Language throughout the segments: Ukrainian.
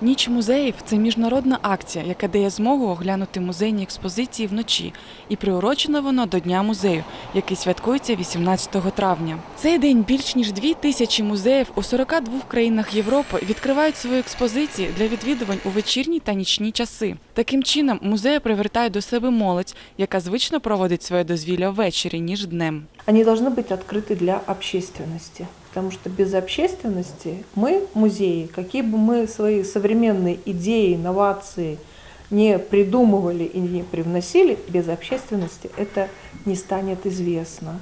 Ніч музеїв це міжнародна акція, яка дає змогу оглянути музейні експозиції вночі, і приурочено воно до Дня музею, який святкується 18 травня. Цей день більш ніж дві тисячі музеїв у 42 країнах Європи відкривають свої експозиції для відвідувань у вечірні та нічні часи. Таким чином, музеї привертають до себе молодь, яка звично проводить своє дозвілля ввечері ніж днем. Они должны быть открыты для общественности. Потому что без общественности мы, музеи, какие бы мы свои современные идеи, инновации не придумывали и не привносили, без общественности это не станет известно.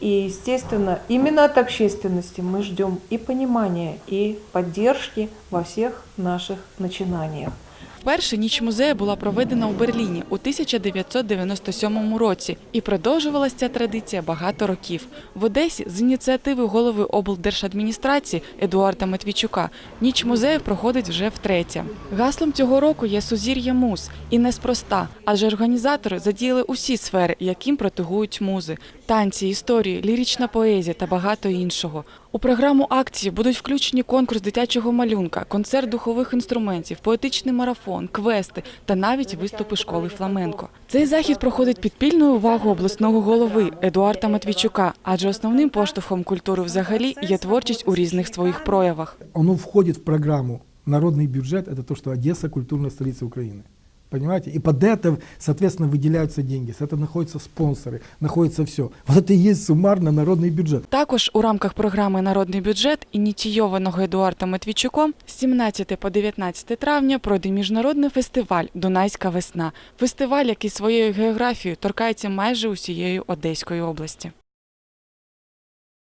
И, естественно, именно от общественности мы ждем и понимания, и поддержки во всех наших начинаниях. Вперше ніч музею була проведена у Берліні у 1997 році і продовжувалася ця традиція багато років. В Одесі з ініціативи голови облдержадміністрації Едуарда Матвійчука ніч музею проходить вже втретє. Гаслом цього року є сузір'я муз і неспроста, адже організатори задіяли усі сфери, яким протигують музи: танці, історії, лірична поезія та багато іншого. У програму акції будуть включені конкурс дитячого малюнка, концерт духових інструментів, поетичний марафон, квести та навіть виступи школи фламенко. Цей захід проходить під пільною увагу обласного голови Едуарда Матвійчука, адже основним поштовхом культури взагалі є творчість у різних своїх проявах. оно входит в программу «Народный бюджет» — это то, что Одесса — культурная столица Украины. Понимаете? И под это, соответственно, выделяются деньги. С этого находятся спонсоры, находится все. Вот это и есть суммарно народный бюджет. Також у рамках програми Народний бюджет, ініційованого Едуардом Матвійчуком, з 17 по 19 травня пройде міжнародний фестиваль Дунайська весна. Фестиваль, який своєю географією торкається майже усієї Одеської області.